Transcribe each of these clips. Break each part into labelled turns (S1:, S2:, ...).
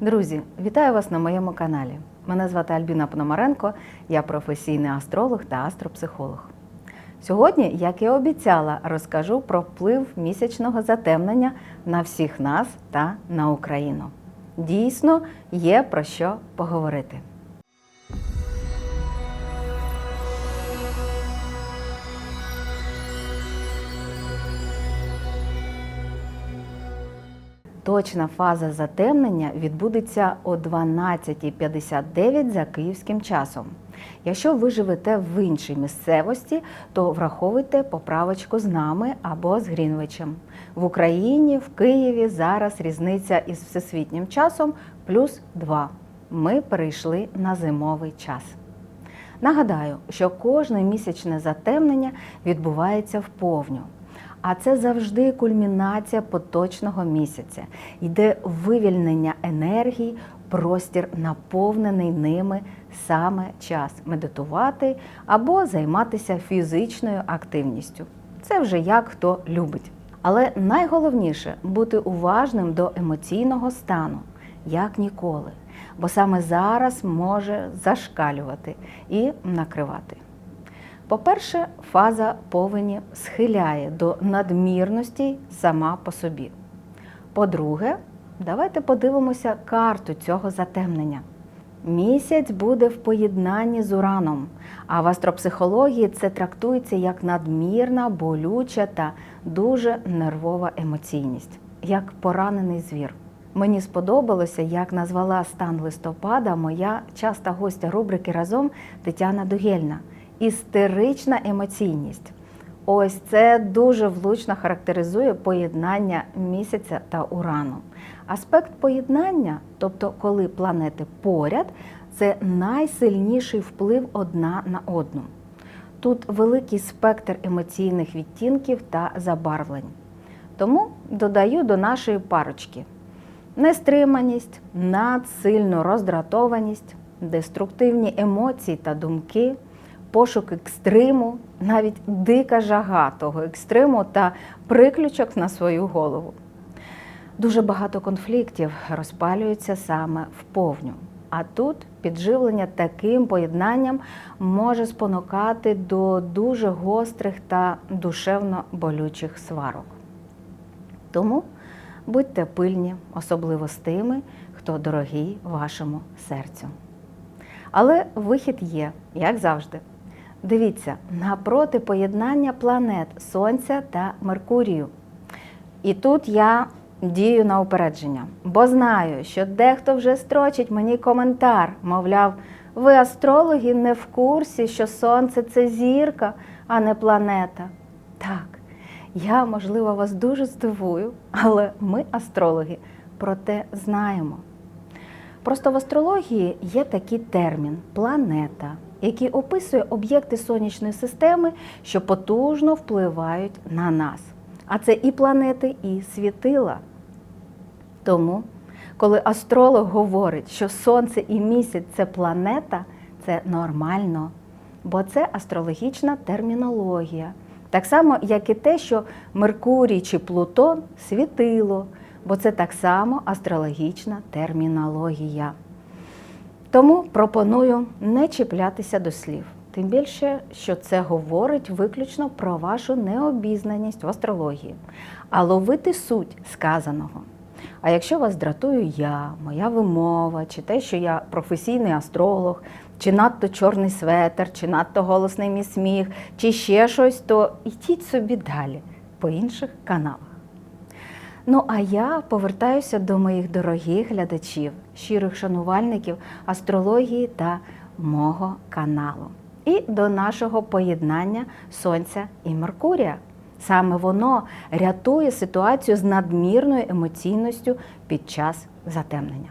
S1: Друзі, вітаю вас на моєму каналі. Мене звати Альбіна Пономаренко, я професійний астролог та астропсихолог. Сьогодні, як і обіцяла, розкажу про вплив місячного затемнення на всіх нас та на Україну. Дійсно, є про що поговорити. Точна фаза затемнення відбудеться о 12.59 за київським часом. Якщо ви живете в іншій місцевості, то враховуйте поправочку з нами або з Грінвичем. В Україні, в Києві зараз різниця із всесвітнім часом плюс 2. Ми перейшли на зимовий час. Нагадаю, що кожне місячне затемнення відбувається вповню. А це завжди кульмінація поточного місяця. Йде вивільнення енергії, простір наповнений ними саме час медитувати або займатися фізичною активністю. Це вже як хто любить. Але найголовніше бути уважним до емоційного стану, як ніколи. Бо саме зараз може зашкалювати і накривати. По-перше, фаза повені схиляє до надмірності сама по собі. По-друге, давайте подивимося карту цього затемнення. Місяць буде в поєднанні з ураном, а в астропсихології це трактується як надмірна, болюча та дуже нервова емоційність, як поранений звір. Мені сподобалося, як назвала стан листопада моя часта гостя рубрики разом Тетяна Дугельна істерична емоційність. Ось це дуже влучно характеризує поєднання місяця та урану. Аспект поєднання, тобто коли планети поряд, це найсильніший вплив одна на одну. Тут великий спектр емоційних відтінків та забарвлень. Тому додаю до нашої парочки нестриманість, надсильну роздратованість, деструктивні емоції та думки пошук екстриму, навіть дика жага того екстриму та приключок на свою голову. Дуже багато конфліктів розпалюється саме в повню. А тут підживлення таким поєднанням може спонукати до дуже гострих та душевно болючих сварок. Тому будьте пильні, особливо з тими, хто дорогий вашому серцю. Але вихід є, як завжди. Дивіться, напроти поєднання планет Сонця та Меркурію. І тут я дію на упередження, бо знаю, що дехто вже строчить мені коментар, мовляв, ви астрологи не в курсі, що Сонце це зірка, а не планета. Так, я, можливо, вас дуже здивую, але ми, астрологи, про те знаємо. Просто в астрології є такий термін планета який описує об'єкти сонячної системи, що потужно впливають на нас. А це і планети, і світила. Тому, коли астролог говорить, що Сонце і місяць це планета, це нормально, бо це астрологічна термінологія. Так само, як і те, що Меркурій чи Плутон світило, бо це так само астрологічна термінологія. Тому пропоную не чіплятися до слів. Тим більше, що це говорить виключно про вашу необізнаність в астрології, а ловити суть сказаного. А якщо вас дратую я, моя вимова, чи те, що я професійний астролог, чи надто чорний светер, чи надто голосний мій сміх, чи ще щось, то йдіть собі далі по інших каналах. Ну а я повертаюся до моїх дорогих глядачів, щирих шанувальників астрології та мого каналу. І до нашого поєднання Сонця і Меркурія. Саме воно рятує ситуацію з надмірною емоційністю під час затемнення.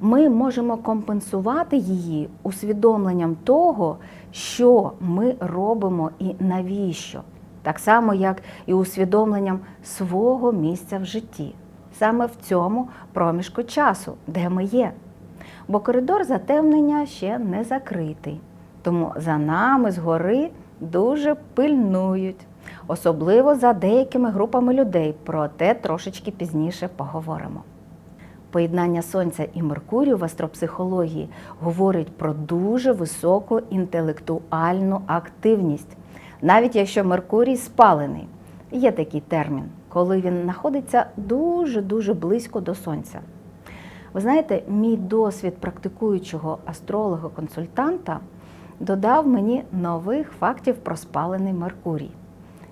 S1: Ми можемо компенсувати її усвідомленням того, що ми робимо і навіщо так само, як і усвідомленням свого місця в житті, саме в цьому проміжку часу, де ми є. Бо коридор затемнення ще не закритий. Тому за нами згори дуже пильнують, особливо за деякими групами людей, про те трошечки пізніше поговоримо. Поєднання Сонця і Меркурію в астропсихології говорить про дуже високу інтелектуальну активність, навіть якщо Меркурій спалений. Є такий термін, коли він знаходиться дуже-дуже близько до Сонця. Ви знаєте, мій досвід практикуючого астролога-консультанта додав мені нових фактів про спалений Меркурій.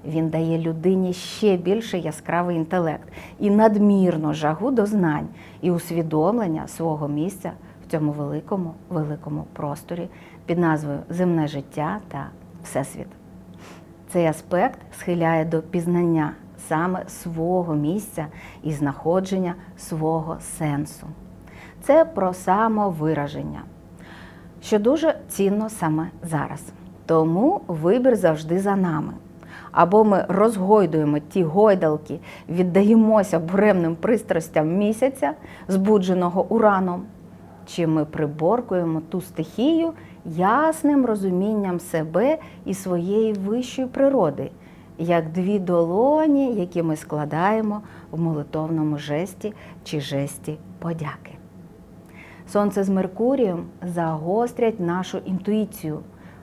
S1: Він дає людині ще більше яскравий інтелект і надмірну жагу до знань і усвідомлення свого місця в цьому великому великому просторі під назвою Земне життя та Всесвіт. Цей аспект схиляє до пізнання саме свого місця і знаходження свого сенсу. Це про самовираження, що дуже цінно саме зараз. Тому вибір завжди за нами. Або ми розгойдуємо ті гойдалки, віддаємося буремним пристрастям місяця, збудженого ураном, чи ми приборкуємо ту стихію ясним розумінням себе і своєї вищої природи, як дві долоні, які ми складаємо в молитовному жесті чи жесті подяки. Сонце з Меркурієм загострять нашу інтуїцію.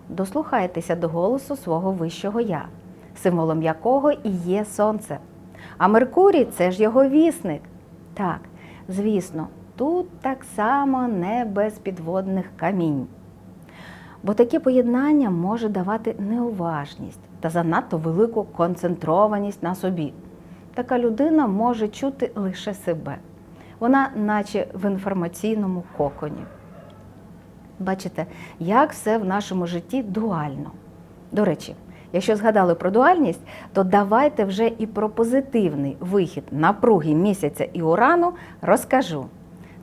S1: Дослухайтеся до голосу свого вищого я, символом якого і є сонце. А Меркурій це ж його вісник. Так, звісно, тут так само не без підводних камінь. Бо таке поєднання може давати неуважність та занадто велику концентрованість на собі. Така людина може чути лише себе. Вона, наче в інформаційному коконі. Бачите, як все в нашому житті дуально. До речі, якщо згадали про дуальність, то давайте вже і про позитивний вихід напруги місяця і урану розкажу.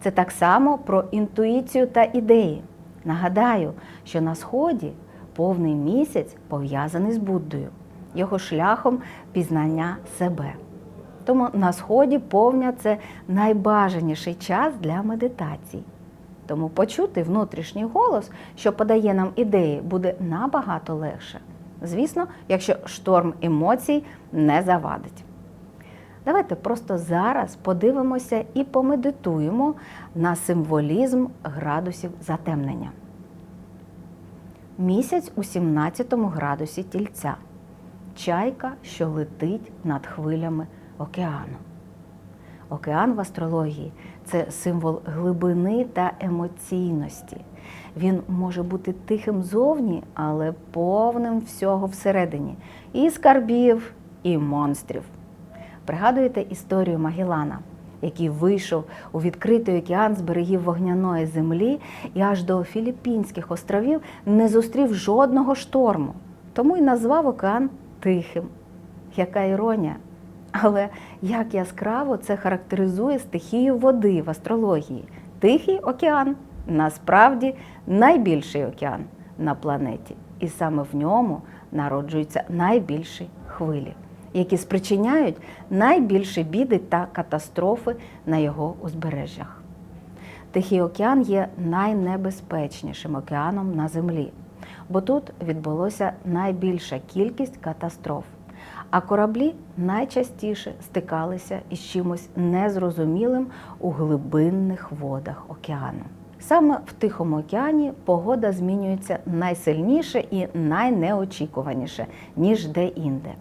S1: Це так само про інтуїцію та ідеї. Нагадаю, що на сході повний місяць пов'язаний з Буддою, його шляхом пізнання себе. Тому на сході повня це найбажаніший час для медитацій. Тому почути внутрішній голос, що подає нам ідеї, буде набагато легше. Звісно, якщо шторм емоцій не завадить. Давайте просто зараз подивимося і помедитуємо на символізм градусів затемнення. Місяць у 17 градусі тільця. Чайка, що летить над хвилями океану. Океан в астрології це символ глибини та емоційності. Він може бути тихим зовні, але повним всього всередині. І скарбів, і монстрів. Пригадуєте історію Магеллана, який вийшов у відкритий океан з берегів вогняної землі і аж до Філіппінських островів не зустрів жодного шторму, тому й назвав океан тихим. Яка іронія! Але як яскраво це характеризує стихію води в астрології. Тихий океан насправді найбільший океан на планеті, і саме в ньому народжуються найбільші хвилі, які спричиняють найбільші біди та катастрофи на його узбережжях. Тихий океан є найнебезпечнішим океаном на землі, бо тут відбулося найбільша кількість катастроф. А кораблі найчастіше стикалися із чимось незрозумілим у глибинних водах океану. Саме в Тихому океані погода змінюється найсильніше і найнеочікуваніше, ніж де-інде.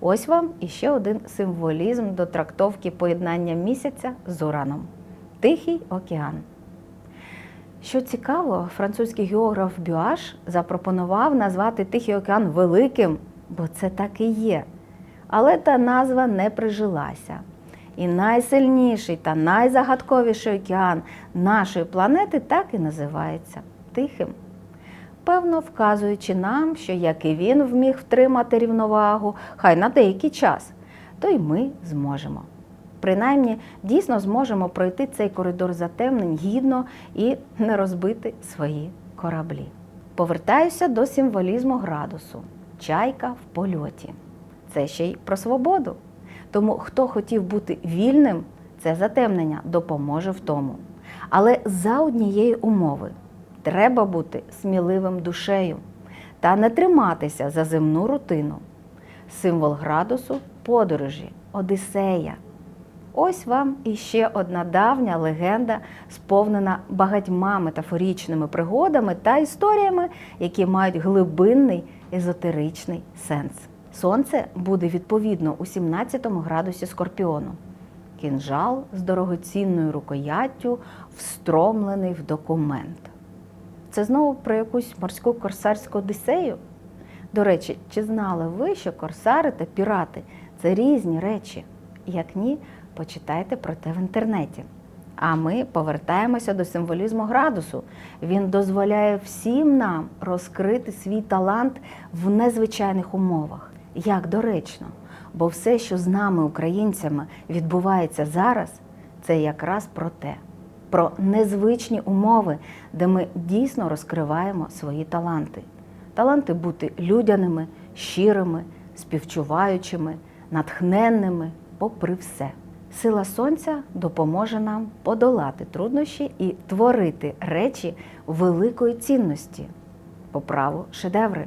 S1: Ось вам іще один символізм до трактовки поєднання місяця з ураном Тихий океан. Що цікаво, французький географ Бюаш запропонував назвати Тихий океан великим, бо це так і є. Але та назва не прижилася. І найсильніший та найзагадковіший океан нашої планети так і називається Тихим. Певно, вказуючи нам, що як і він вміг втримати рівновагу, хай на деякий час, то й ми зможемо. Принаймні, дійсно зможемо пройти цей коридор затемнень гідно і не розбити свої кораблі. Повертаюся до символізму градусу чайка в польоті. Це ще й про свободу. Тому хто хотів бути вільним, це затемнення допоможе в тому. Але за однієї умови треба бути сміливим душею та не триматися за земну рутину. Символ градусу подорожі, Одіссея. Ось вам іще одна давня легенда, сповнена багатьма метафорічними пригодами та історіями, які мають глибинний езотеричний сенс. Сонце буде відповідно у 17 градусі скорпіону. Кінжал з дорогоцінною рукояттю встромлений в документ. Це знову про якусь морську корсарську одисею? До речі, чи знали ви, що корсари та пірати це різні речі? Як ні, почитайте про те в інтернеті. А ми повертаємося до символізму градусу. Він дозволяє всім нам розкрити свій талант в незвичайних умовах. Як доречно, бо все, що з нами, українцями, відбувається зараз, це якраз про те, про незвичні умови, де ми дійсно розкриваємо свої таланти. Таланти бути людяними, щирими, співчуваючими, натхненними, попри все. Сила сонця допоможе нам подолати труднощі і творити речі великої цінності, по праву шедеври.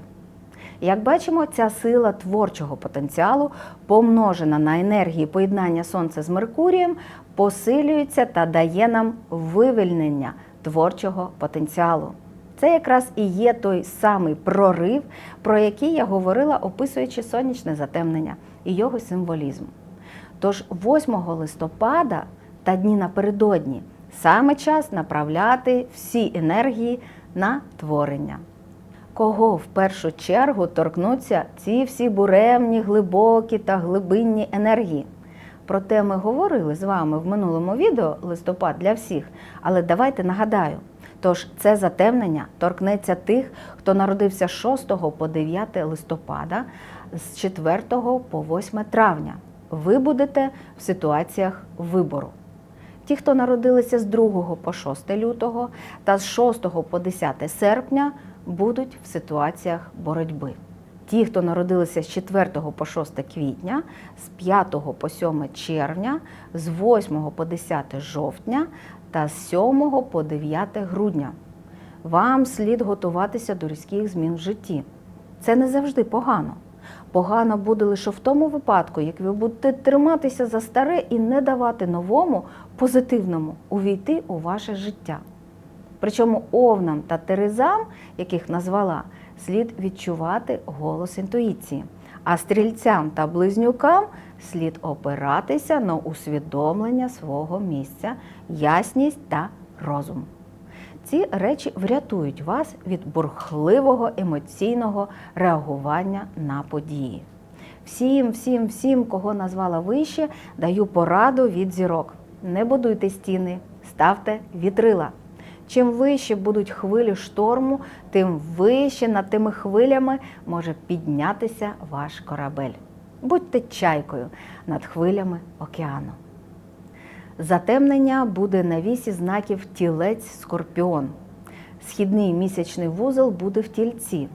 S1: Як бачимо, ця сила творчого потенціалу, помножена на енергії поєднання Сонця з Меркурієм, посилюється та дає нам вивільнення творчого потенціалу. Це якраз і є той самий прорив, про який я говорила, описуючи сонячне затемнення і його символізм. Тож 8 листопада та дні напередодні саме час направляти всі енергії на творення. Кого в першу чергу торкнуться ці всі буремні, глибокі та глибинні енергії? Проте ми говорили з вами в минулому відео листопад для всіх, але давайте нагадаю. Тож це затемнення торкнеться тих, хто народився з 6 по 9 листопада, з 4 по 8 травня. Ви будете в ситуаціях вибору. Ті, хто народилися з 2 по 6 лютого та з 6 по 10 серпня, будуть в ситуаціях боротьби. Ті, хто народилися з 4 по 6 квітня, з 5 по 7 червня, з 8 по 10 жовтня та з 7 по 9 грудня. Вам слід готуватися до різких змін в житті. Це не завжди погано. Погано буде лише в тому випадку, як ви будете триматися за старе і не давати новому, позитивному увійти у ваше життя. Причому овнам та терезам, яких назвала, слід відчувати голос інтуїції, а стрільцям та близнюкам слід опиратися на усвідомлення свого місця, ясність та розум. Ці речі врятують вас від бурхливого емоційного реагування на події. Всім, всім, всім, кого назвала вище, даю пораду від зірок. Не будуйте стіни, ставте вітрила. Чим вище будуть хвилі шторму, тим вище над тими хвилями може піднятися ваш корабель. Будьте чайкою над хвилями океану. Затемнення буде на вісі знаків тілець скорпіон. Східний місячний вузол буде в тільці,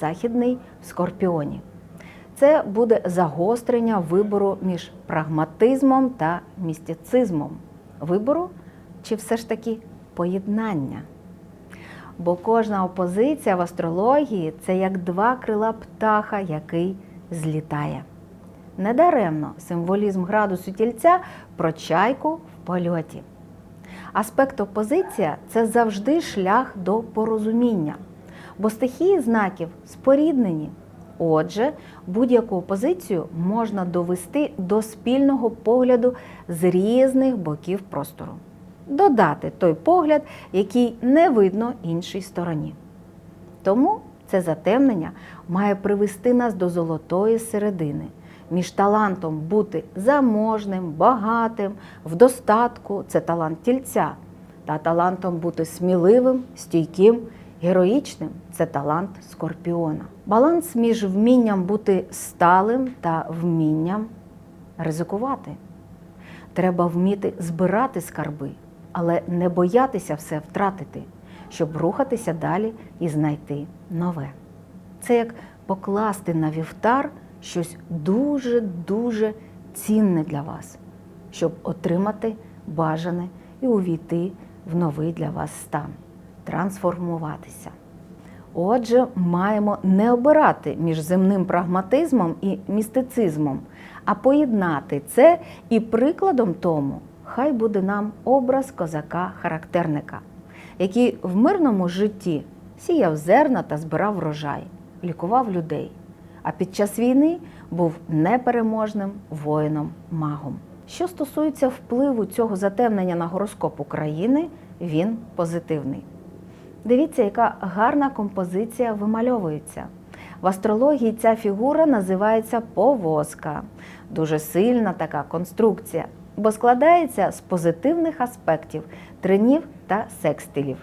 S1: західний в скорпіоні. Це буде загострення вибору між прагматизмом та містицизмом. Вибору чи все ж таки поєднання? Бо кожна опозиція в астрології це як два крила птаха, який злітає. Недаремно символізм градусу тільця про чайку в польоті. Аспект опозиція це завжди шлях до порозуміння, бо стихії знаків споріднені. Отже, будь-яку опозицію можна довести до спільного погляду з різних боків простору, додати той погляд, який не видно іншій стороні. Тому це затемнення має привести нас до золотої середини між талантом бути заможним, багатим, в достатку це талант тільця, та талантом бути сміливим, стійким, героїчним це талант скорпіона. Баланс між вмінням бути сталим та вмінням ризикувати. Треба вміти збирати скарби, але не боятися все втратити, щоб рухатися далі і знайти нове. Це як покласти на вівтар щось дуже-дуже цінне для вас, щоб отримати бажане і увійти в новий для вас стан, трансформуватися. Отже, маємо не обирати між земним прагматизмом і містицизмом, а поєднати це і прикладом тому хай буде нам образ козака-характерника, який в мирному житті сіяв зерна та збирав врожай, лікував людей, а під час війни був непереможним воїном-магом. Що стосується впливу цього затемнення на гороскоп України, він позитивний. Дивіться, яка гарна композиція вимальовується. В астрології ця фігура називається повозка. Дуже сильна така конструкція, бо складається з позитивних аспектів тринів та секстилів.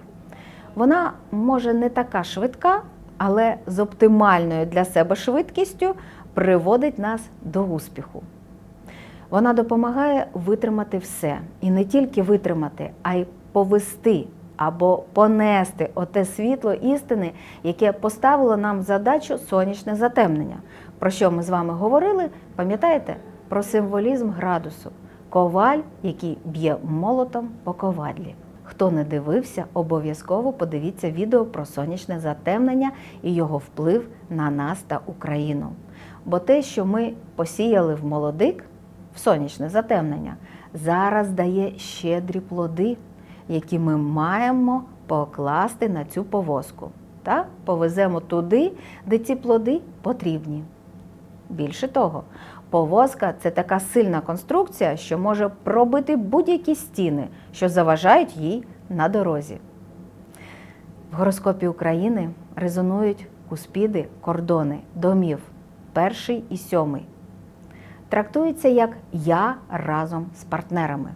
S1: Вона може не така швидка, але з оптимальною для себе швидкістю приводить нас до успіху. Вона допомагає витримати все. І не тільки витримати, а й повести або понести оте світло істини, яке поставило нам задачу сонячне затемнення. Про що ми з вами говорили? Пам'ятаєте? Про символізм градусу. Коваль, який б'є молотом по ковадлі. Хто не дивився, обов'язково подивіться відео про сонячне затемнення і його вплив на нас та Україну. Бо те, що ми посіяли в молодик, в сонячне затемнення, зараз дає щедрі плоди, які ми маємо покласти на цю повозку. Та повеземо туди, де ці плоди потрібні. Більше того, повозка це така сильна конструкція, що може пробити будь-які стіни, що заважають їй на дорозі. В гороскопі України резонують куспіди, кордони, домів, перший і сьомий. Трактується як я разом з партнерами.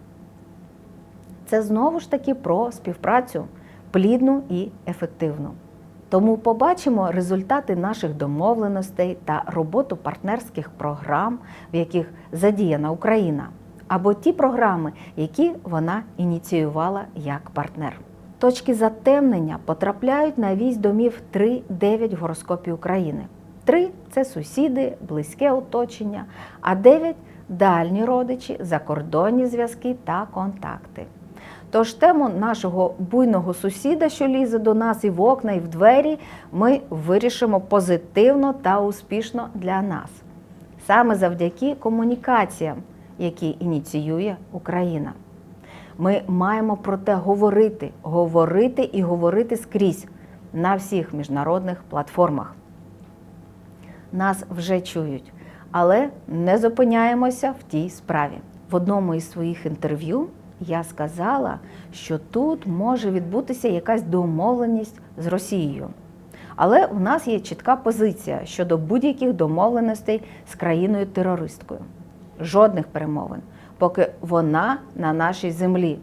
S1: Це знову ж таки про співпрацю плідну і ефективну. Тому побачимо результати наших домовленостей та роботу партнерських програм, в яких задіяна Україна, або ті програми, які вона ініціювала як партнер. Точки затемнення потрапляють на вісь домів 3-9 в гороскопі України. 3 – це сусіди, близьке оточення, а 9 – дальні родичі, закордонні зв'язки та контакти. Тож тему нашого буйного сусіда, що лізе до нас і в окна, і в двері, ми вирішимо позитивно та успішно для нас. Саме завдяки комунікаціям, які ініціює Україна. Ми маємо про те говорити, говорити і говорити скрізь на всіх міжнародних платформах. Нас вже чують, але не зупиняємося в тій справі. В одному із своїх інтерв'ю я сказала, що тут може відбутися якась домовленість з Росією. Але у нас є чітка позиція щодо будь-яких домовленостей з країною-терористкою. Жодних перемовин, поки вона на нашій землі,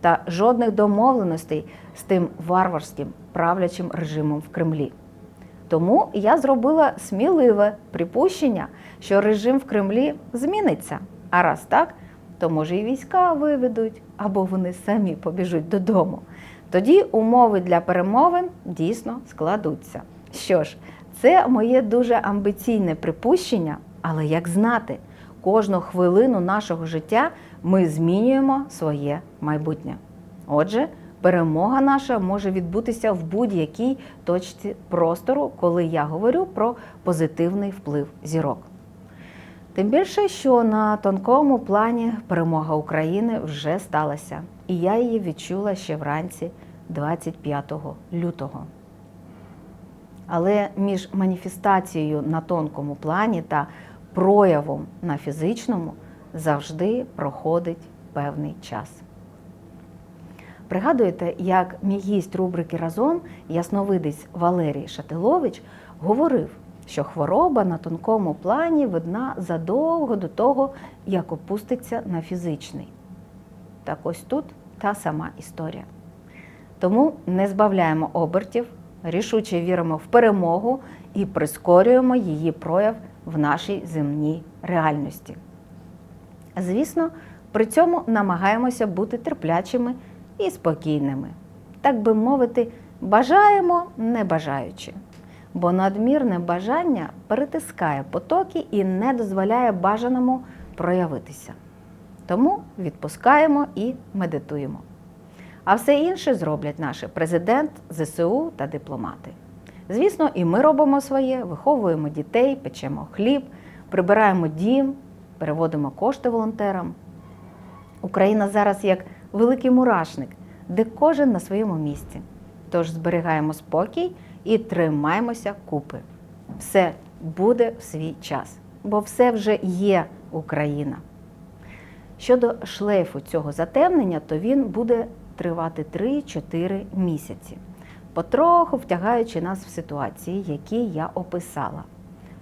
S1: та жодних домовленостей з тим варварським правлячим режимом в Кремлі. Тому я зробила сміливе припущення, що режим в Кремлі зміниться. А раз так, то може і війська виведуть, або вони самі побіжуть додому. Тоді умови для перемовин дійсно складуться. Що ж, це моє дуже амбіційне припущення, але як знати, кожну хвилину нашого життя ми змінюємо своє майбутнє. Отже, перемога наша може відбутися в будь-якій точці простору, коли я говорю про позитивний вплив зірок. Тим більше, що на тонкому плані перемога України вже сталася, і я її відчула ще вранці 25 лютого. Але між маніфестацією на тонкому плані та проявом на фізичному завжди проходить певний час. Пригадуєте, як мій гість рубрики разом, ясновидець Валерій Шатилович, говорив, що хвороба на тонкому плані видна задовго до того, як опуститься на фізичний. Так ось тут та сама історія. Тому не збавляємо обертів, рішуче віримо в перемогу і прискорюємо її прояв в нашій земній реальності. Звісно, при цьому намагаємося бути терплячими і спокійними. Так би мовити, бажаємо не бажаючи. Бо надмірне бажання перетискає потоки і не дозволяє бажаному проявитися. Тому відпускаємо і медитуємо. А все інше зроблять наші президент, ЗСУ та дипломати. Звісно, і ми робимо своє, виховуємо дітей, печемо хліб, прибираємо дім, переводимо кошти волонтерам. Україна зараз як великий мурашник, де кожен на своєму місці. Тож зберігаємо спокій і тримаємося купи. Все буде в свій час, бо все вже є Україна. Щодо шлейфу цього затемнення, то він буде тривати 3-4 місяці, потроху втягаючи нас в ситуації, які я описала.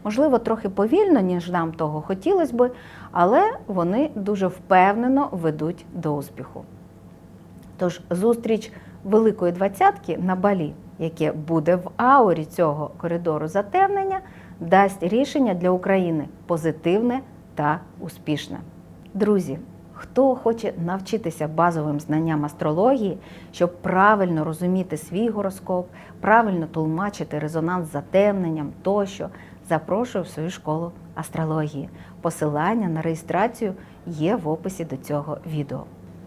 S1: Можливо, трохи повільно, ніж нам того хотілося би, але вони дуже впевнено ведуть до успіху. Тож зустріч Великої двадцятки на балі, яке буде в аурі цього коридору затемнення, дасть рішення для України позитивне та успішне. Друзі, хто хоче навчитися базовим знанням астрології, щоб правильно розуміти свій гороскоп, правильно тлумачити резонанс з затемненням тощо, запрошую в свою школу астрології. Посилання на реєстрацію є в описі до цього відео.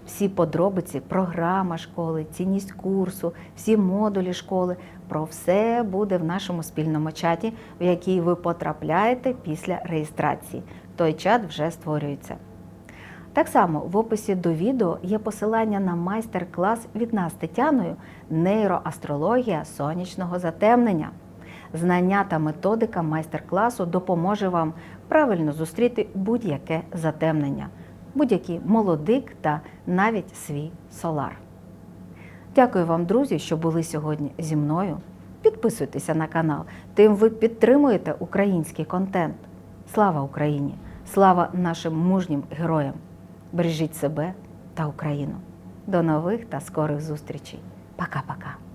S1: Всі подробиці, програма школи, цінність курсу, всі модулі школи про все буде в нашому спільному чаті, в який ви потрапляєте після реєстрації. Той чат вже створюється. Так само в описі до відео є посилання на майстер-клас від нас Тетяною нейроастрологія сонячного затемнення. Знання та методика майстер-класу допоможе вам правильно зустріти будь-яке затемнення, будь-який молодик та навіть свій солар. Дякую вам, друзі, що були сьогодні зі мною. Підписуйтеся на канал, тим ви підтримуєте український контент. Слава Україні! Слава нашим мужнім героям! Бережіть себе та Україну. До нових та скорих зустрічей. Пока-пока.